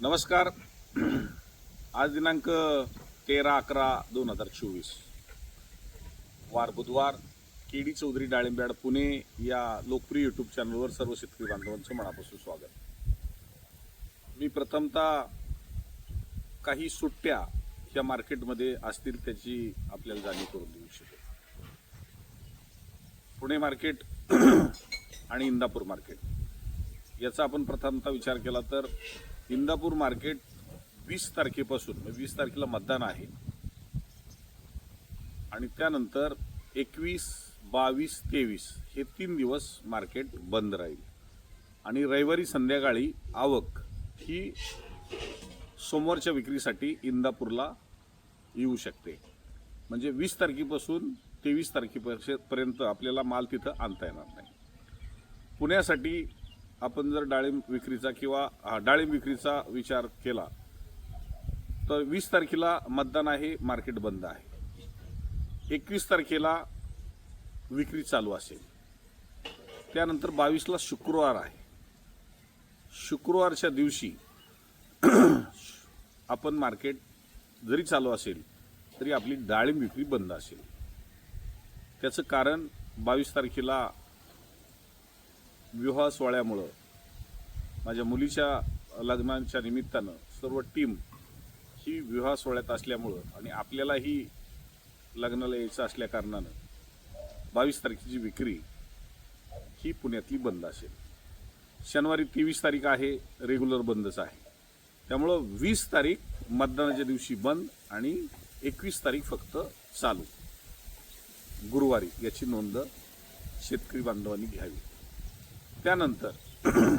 नमस्कार. आज दिनांक तेरा अकरा दोन हजार चोवीस. वार बुधवार केडी चौधरी डाळिंब्याड पुणे या लोकप्रिय यूट्यूब चॅनलवर सर्व शेतकरी बांधवांचं मनापासून स्वागत. मी प्रथमतः काही सुट्ट्या या मार्केटमध्ये असतील त्याची आपल्याला जाणीव करून देऊ इच्छितो. पुणे मार्केट आणि इंदापूर मार्केट याचा आपण प्रथमतः विचार केला तर इंदापूर मार्केट वीस तारखेपासून म्हणजे वीस तारखेला मतदान आहे. आणि त्यानंतर एकवीस बावीस तेवीस हे तीन दिवस मार्केट बंद राहील. आणि रविवारी संध्याकाळी आवक ही सोमवारच्या विक्रीसाठी इंदापूरला येऊ शकते. म्हणजे वीस तारखेपासून तेवीस तारखेपर्यंत आपल्याला माल तिथं आणता येणार नाही. पुण्यासाठी आपण जर डाळिंब विक्रीचा किंवा डाळिंब विक्रीचा विचार केला तर वीस तारखेला मतदान आहे मार्केट बंद आहे. एकवीस तारखेला विक्री चालू असेल. त्यानंतर बावीसला शुक्रवार आहे. शुक्रवारच्या दिवशी आपण मार्केट जरी चालू असेल तरी आपली डाळिंब विक्री बंद असेल. त्याचं कारण बावीस तारखेला विवाह सोहळ्यामुळं माझ्या मुलीच्या लग्नाच्या निमित्तानं सर्व टीम ही विवाह सोहळ्यात असल्यामुळं आणि आपल्यालाही लग्नाला यायचं असल्या कारणानं बावीस तारखेची विक्री ही पुण्यातली बंद असेल. शनिवारी तेवीस तारीख आहे रेग्युलर बंदच आहे. त्यामुळं वीस तारीख मतदानाच्या दिवशी बंद आणि एकवीस तारीख फक्त चालू. गुरुवारी याची नोंद शेतकरी बांधवांनी घ्यावी. त्यानंतर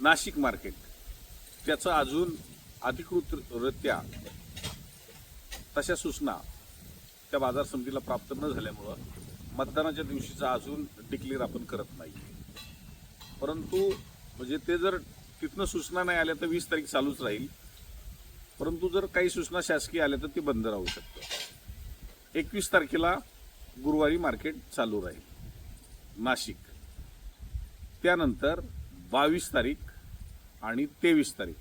नाशिक मार्केट त्याचं अजून अधिकृतरित्या तशा सूचना त्या बाजार समितीला प्राप्त न झाल्यामुळं मतदानाच्या दिवशीचा अजून डिक्लेअर आपण करत नाही. परंतु म्हणजे ते जर तिथनं सूचना नाही आल्या तर वीस तारीख चालूच राहील. परंतु जर काही सूचना शासकीय आल्या तर ते बंद राहू शकतं. एकवीस तारखेला गुरुवारी मार्केट चालू राहील. नाशिक. त्यानंतर बावीस तारीख आणि तेवीस तारीख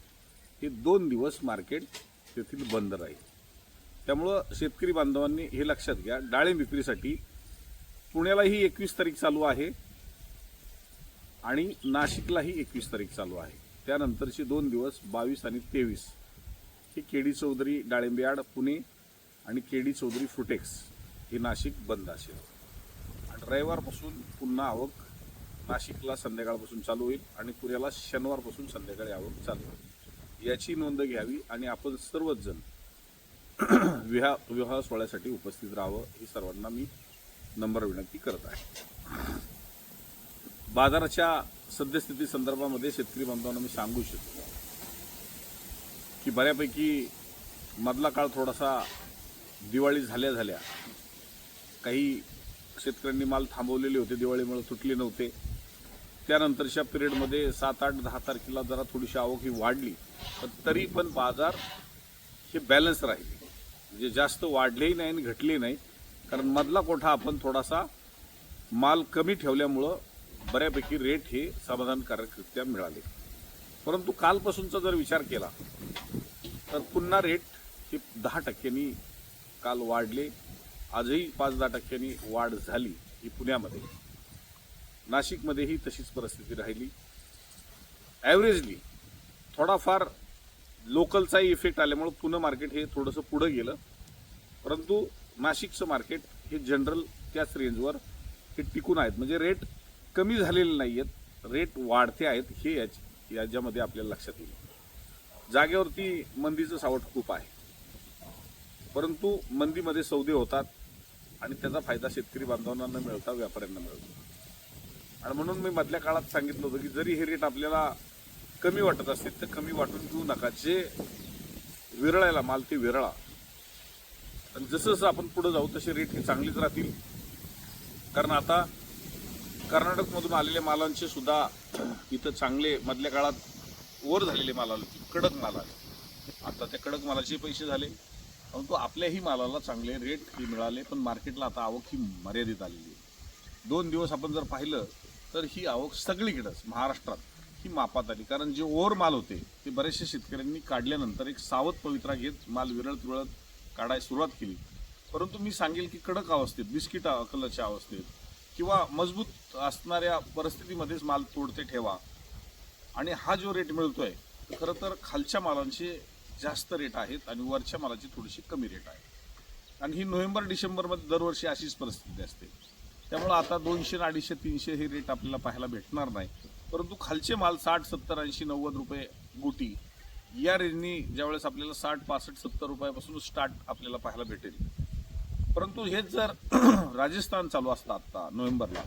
हे दोन दिवस मार्केट तेथील बंद राहील. त्यामुळं शेतकरी बांधवांनी हे लक्षात घ्या डाळिंब विक्रीसाठी पुण्यालाही एकवीस तारीख चालू आहे आणि नाशिकलाही एकवीस तारीख चालू आहे. त्यानंतरचे दोन दिवस बावीस आणि तेवीस हे केडी चौधरी डाळिंब पुणे आणि केडी चौधरी फ्रुटेक्स हे नाशिक बंद असेल. आणि रविवारपासून पुन्हा आवक नाशिकला संध्याकाळपासून चालू होईल आणि पुण्याला शनिवारपासून संध्याकाळी आवक चालू होईल. याची नोंद घ्यावी आणि आपण सर्वच जण विवाह विवाह सोहळ्यासाठी उपस्थित राहावं ही सर्वांना मी नंबर विनंती करत आहे. बाजाराच्या सद्यस्थिती संदर्भामध्ये शेतकरी बांधवांना मी सांगू शकतो की बऱ्यापैकी मधला काळ थोडासा दिवाळी झाल्या झाल्या काही शेतकऱ्यांनी माल थांबवलेले होते दिवाळीमुळे तुटले नव्हते. त्यानंतरच्या पिरियडमध्ये सात आठ दहा तारखेला जरा थोडीशी आवक ही वाढली. पण तरी पण बाजार हे बॅलन्स राहिले. म्हणजे जास्त वाढलेही नाही आणि घटले नाही. कारण मधला कोठा आपण थोडासा माल कमी ठेवल्यामुळं बऱ्यापैकी रेट हे समाधानकारकरित्या मिळाले. परंतु कालपासूनचा जर विचार केला तर पुन्हा रेट हे दहा टक्क्यांनी काल वाढले. आजही पाच दहा टक्क्यांनी वाढ झाली ही पुण्यामध्ये. नाशिकमध्येही तशीच परिस्थिती राहिली. ॲव्हरेजली थोडाफार लोकलचाही इफेक्ट आल्यामुळं पुणे मार्केट हे थोडंसं पुढं गेलं. परंतु नाशिकचं मार्केट हे जनरल त्याच रेंजवर हे टिकून आहेत. म्हणजे रेट कमी झालेले नाही आहेत रेट वाढते आहेत हे याच याच्यामध्ये आपल्याला लक्षात येईल. जागेवरती मंदीचं सावट खूप आहे. परंतु मंदीमध्ये सौदे होतात आणि त्याचा फायदा शेतकरी बांधवांना मिळता व्यापाऱ्यांना मिळतो. आणि म्हणून मी मधल्या काळात सांगितलं होतं की जरी हे रेट आपल्याला कमी वाटत असतील तर कमी वाटून घेऊ नका. जे विरळायला माल ते विरळा. आणि जसं जसं आपण पुढे जाऊ तसे रेट हे चांगलेच राहतील. कारण आता कर्नाटकमधून आलेल्या मालांचे सुद्धा इथं चांगले मधल्या काळात वर झालेले माल आले. कडक माल आले. आता त्या कडक मालाचे पैसे झाले. परंतु आपल्याही मालाला चांगले रेट मिळाले पण मार्केटला आता आवक ही मर्यादित आलेली आहे. दोन दिवस आपण जर पाहिलं तर ही आवक सगळीकडंच महाराष्ट्रात ही मापात आली. कारण जे ओव्हर माल होते ते बरेचसे शेतकऱ्यांनी काढल्यानंतर एक सावध पवित्रा घेत माल विरळत विरळत काढायला सुरुवात केली. परंतु मी सांगेल की कडक अवस्थेत बिस्किट कलरच्या अवस्थेत किंवा मजबूत असणाऱ्या परिस्थितीमध्येच माल तोडते ठेवा. आणि हा जो रेट मिळतोय खरं तर खालच्या मालांचे जास्त रेट आहेत आणि वरच्या मालाची थोडीशी कमी रेट आहे आणि ही नोव्हेंबर डिसेंबरमध्ये दरवर्षी अशीच परिस्थिती असते. त्यामुळं आता दोनशे अडीचशे तीनशे हे रेट आपल्याला पाहायला भेटणार नाही. परंतु खालचे माल साठ सत्तर ऐंशी नव्वद रुपये गुटी या रेंजनी ज्यावेळेस आपल्याला साठ पासष्ट सत्तर रुपयापासून स्टार्ट आपल्याला पाहायला भेटेल. परंतु हेच जर राजस्थान चालू असतं आत्ता नोव्हेंबरला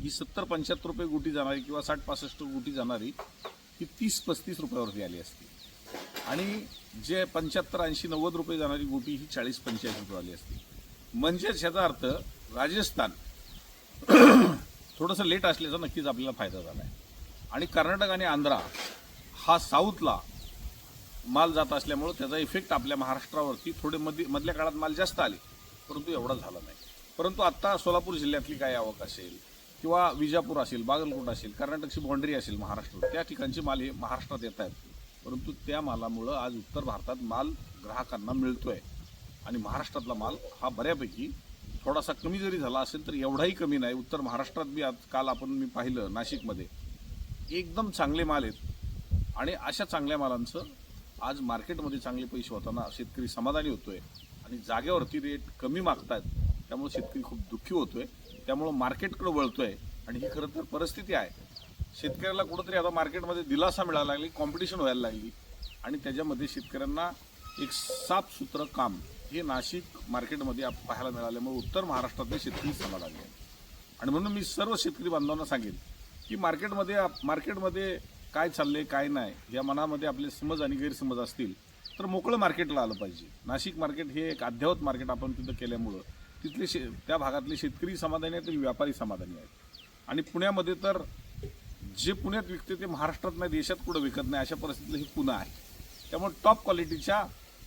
ही सत्तर पंच्याहत्तर रुपये गुटी जाणारी किंवा साठ पासष्ट गुटी जाणारी ही तीस पस्तीस रुपयावरती आली असती. आणि जे पंच्याहत्तर ऐंशी नव्वद रुपये जाणारी गुटी ही चाळीस पंच्याऐंशी रुपये आली असती. म्हणजेच ह्याचा अर्थ राजस्थान. थोडंसं लेट असल्याचा नक्कीच आपल्याला फायदा झाला आहे आणि कर्नाटक आणि आंध्रा हा साऊथला माल जात असल्यामुळं त्याचा इफेक्ट आपल्या महाराष्ट्रावरती थोडे मध्ये मधल्या काळात माल जास्त आले परंतु एवढा झाला नाही. परंतु आत्ता सोलापूर जिल्ह्यातली काय आवक असेल किंवा विजापूर असेल बागलकोट असेल कर्नाटकची बाँड्री असेल महाराष्ट्र त्या ठिकाणचे माल हे महाराष्ट्रात येत आहेत. परंतु त्या मालामुळं आज उत्तर भारतात माल ग्राहकांना मिळतो आहे आणि महाराष्ट्रातला माल हा बऱ्यापैकी थोडासा कमी जरी झाला असेल तर एवढाही कमी नाही. उत्तर महाराष्ट्रात बी आज काल आपण मी पाहिलं नाशिकमध्ये. एकदम चांगले माल आहेत. आणि अशा चांगल्या मालांचं आज मार्केटमध्ये चांगले पैसे होताना शेतकरी समाधानी होतोय. आणि जागेवरती रेट कमी मागतायत त्यामुळे शेतकरी खूप दुःखी होतोय. त्यामुळं मार्केटकडे वळतोय. आणि ही खरं तर परिस्थिती आहे. शेतकऱ्याला कुठंतरी आता मार्केटमध्ये दिलासा मिळायला लागली कॉम्पिटिशन व्हायला लागली. आणि त्याच्यामध्ये शेतकऱ्यांना एक साफसूत्र काम हे नाशिक मार्केटमध्ये आप- पाहायला मिळाल्यामुळे उत्तर महाराष्ट्रातले शेतकरी समाधानी आहेत आणि म्हणून मी सर्व शेतकरी बांधवांना सांगेन की मार्केटमध्ये आप- मार्केटमध्ये काय चालले काय नाही या मनामध्ये आपले समज आणि गैरसमज असतील तर मोकळं मार्केटला आलं पाहिजे. नाशिक मार्केट हे एक अद्ययावत मार्केट आपण तिथं केल्यामुळं तिथले शे त्या भागातले शेतकरी समाधानी आहेत आणि व्यापारी समाधानी आहेत. आणि पुण्यामध्ये तर जे पुण्यात विकते ते महाराष्ट्रात नाही देशात कुठं विकत नाही अशा परिस्थितीला हे पुणे आहे. त्यामुळे टॉप क्वालिटीच्या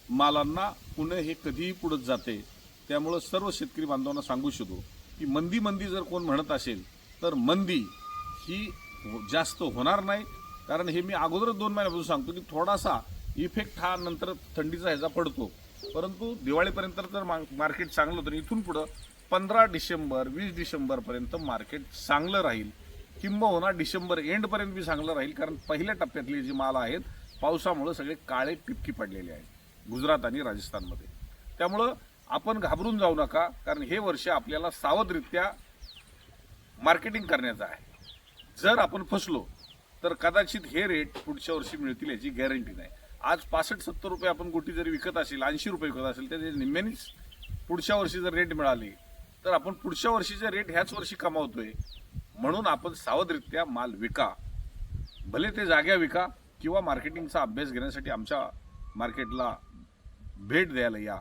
मालांना पुणे हे कधीही पुढत जाते. त्यामुळं सर्व शेतकरी बांधवांना सांगू शकतो की मंदी मंदी जर कोण म्हणत असेल तर मंदी ही जास्त होणार नाही. कारण हे मी अगोदरच दोन महिन्यापासून सांगतो की थोडासा इफेक्ट हा नंतर थंडीचा ह्याचा पडतो. परंतु दिवाळीपर्यंत तर मा- मार्केट चांगलं होतं. इथून पुढं पंधरा डिसेंबर वीस डिसेंबरपर्यंत मार्केट चांगलं राहील. किंबहुना डिसेंबर एंडपर्यंत बी चांगलं राहील. कारण पहिल्या टप्प्यातले जे माल आहेत पावसामुळं सगळे काळे टिपकी पडलेले आहेत. गुजरात आणि राजस्थानमध्ये. त्यामुळं आपण घाबरून जाऊ नका कारण हे वर्ष आपल्याला सावधरित्या मार्केटिंग करण्याचं आहे. जर आपण फसलो तर कदाचित हे रेट पुढच्या वर्षी मिळतील याची गॅरंटी नाही. आज पासष्ट सत्तर रुपये आपण गोटी जरी विकत असेल ऐंशी रुपये विकत असेल तर निम्म्यानीच पुढच्या वर्षी जर रेट मिळाले तर आपण पुढच्या वर्षीचे रेट ह्याच वर्षी कमावतोय. म्हणून आपण सावधरित्या माल विका. भले ते जाग्या विका किंवा मार्केटिंगचा अभ्यास घेण्यासाठी आमच्या मार्केटला भेट द्यायला या.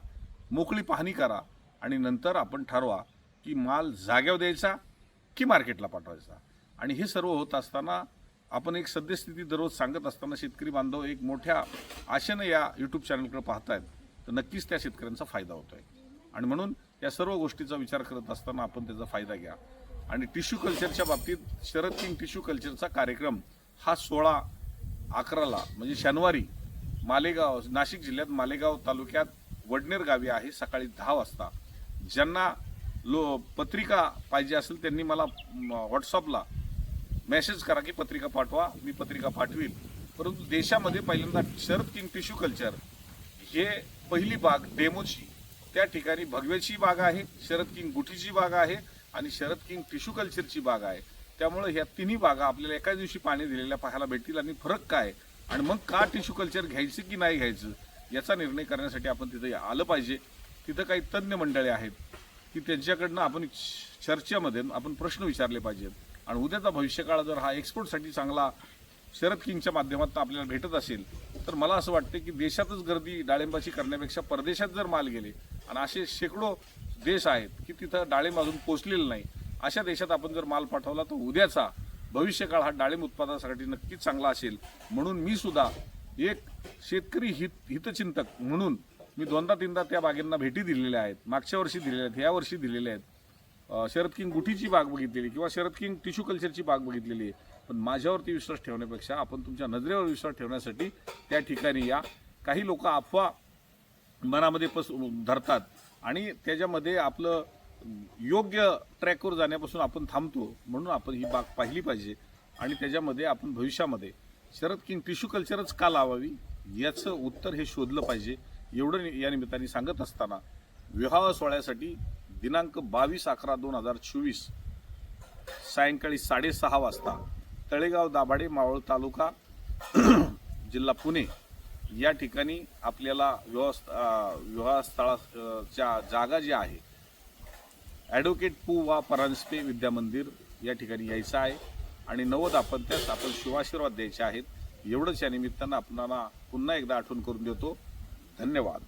मोकळी पाहणी करा आणि नंतर आपण ठरवा की माल जाग्यावर द्यायचा की मार्केटला पाठवायचा. आणि हे सर्व होत असताना आपण एक सद्यस्थिती दररोज सांगत असताना शेतकरी बांधव एक मोठ्या आशेनं या यूट्यूब चॅनलकडे पाहतायत तर नक्कीच त्या शेतकऱ्यांचा फायदा होतो आहे आणि म्हणून या सर्व गोष्टीचा विचार करत असताना आपण त्याचा फायदा घ्या. आणि टिश्यू कल्चरच्या बाबतीत शरद किंग टिश्यू कल्चरचा कार्यक्रम हा सोळा अकराला म्हणजे शनिवारी मालेगाव नाशिक जिल्ह्यात मालेगाव तालुक्यात वडनेर गावी आहे. सकाळी दहा वाजता. ज्यांना लो पत्रिका पाहिजे असेल त्यांनी मला व्हॉट्सअपला मेसेज करा की पत्रिका पाठवा मी पत्रिका पाठवील परंतु देशामध्ये पहिल्यांदा शरद किंग टिश्यू कल्चर हे पहिली बाग डेमोची. त्या ठिकाणी भगव्याची बाग आहे शरद किंग गुठीची बाग आहे आणि शरद किंग टिश्यू कल्चरची बाग आहे. त्यामुळे ह्या तिन्ही बागा आपल्याला एका दिवशी पाणी दिलेल्या पाहायला भेटतील आणि फरक काय? आणि मग का टिश्यू कल्चर घ्यायचं की नाही घ्यायचं याचा निर्णय करण्यासाठी आपण तिथे आलं पाहिजे. तिथं काही तज्ज्ञ मंडळे आहेत की त्यांच्याकडनं आपण चर्चेमध्ये आपण प्रश्न विचारले पाहिजेत. आणि उद्याचा भविष्यकाळ जर हा एक्सपोर्टसाठी चांगला शरद किंगच्या माध्यमातून आपल्याला भेटत असेल तर मला असं वाटतं की देशातच गर्दी डाळिंबाची करण्यापेक्षा परदेशात जर माल गेले आणि असे शेकडो देश आहेत की तिथं डाळिंब अजून पोचलेलं नाही अशा देशात आपण जर माल पाठवला तर उद्याचा भविष्यकाळ हा डाळिंब उत्पादनासाठी नक्कीच चांगला असेल. म्हणून मी सुद्धा एक शेतकरी हित हितचिंतक म्हणून मी दोनदा तीनदा त्या बागेंना भेटी दिलेल्या आहेत मागच्या वर्षी दिलेल्या आहेत ह्या वर्षी दिलेल्या आहेत. शरद किंग गुठीची बाग बघितलेली किंवा शरद किंग टिश्यू कल्चरची बाग बघितलेली आहे. पण माझ्यावरती विश्वास ठेवण्यापेक्षा आपण तुमच्या नजरेवर विश्वास ठेवण्यासाठी त्या ठिकाणी या. काही लोक अफवा मनामध्ये पस धरतात आणि त्याच्यामध्ये आपलं योग्य ट्रॅकवर जाण्यापासून आपण थांबतो म्हणून आपण ही बाग पाहिली पाहिजे. आणि त्याच्यामध्ये आपण भविष्यामध्ये शरद किंग टिश्यू कल्चरच का लावावी याचं उत्तर हे शोधलं पाहिजे. एवढं या निमित्ताने सांगत असताना विवाह सोहळ्यासाठी दिनांक बावीस अकरा दोन हजार चोवीस सायंकाळी साडेसहा वाजता तळेगाव दाभाडे मावळ तालुका जिल्हा पुणे या ठिकाणी आपल्याला व्यवस्था विवाहस्थळाच्या जागा जी आहे ॲडव्होकेट पू वा परांजपे विद्यामंदिर या ठिकाणी यायचं आहे. आणि नवद आपण त्यास आपण शिवाशीर्वाद द्यायचे आहेत. एवढंच या निमित्तानं आपणाला पुन्हा एकदा आठवण करून देतो. धन्यवाद.